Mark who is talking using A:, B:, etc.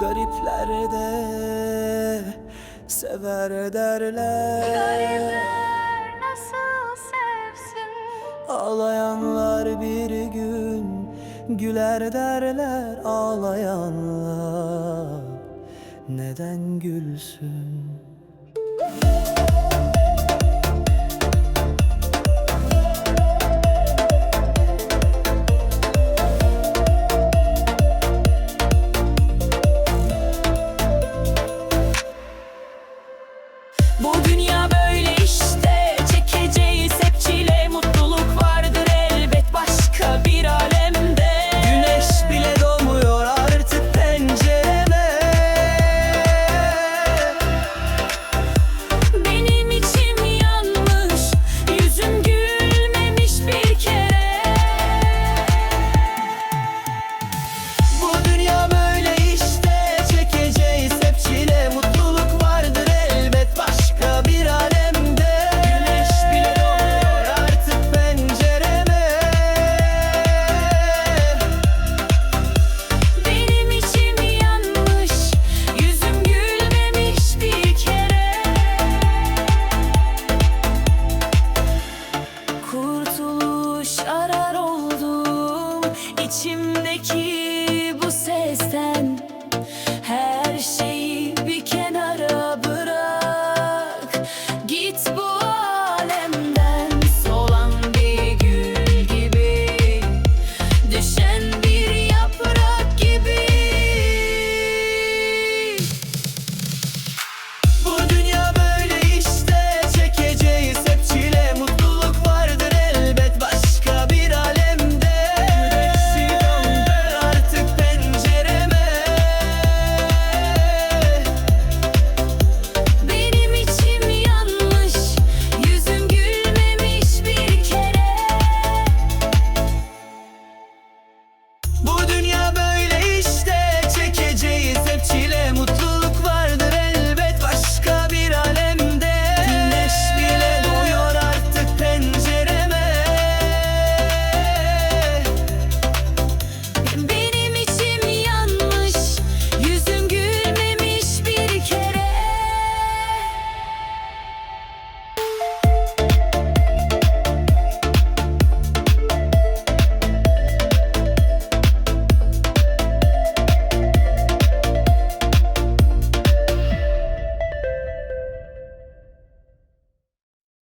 A: Garipler de sever derler.
B: Garipler nasıl sevsin?
A: Ağlayanlar bir gün güler derler. Ağlayanlar neden gülsün içimdeki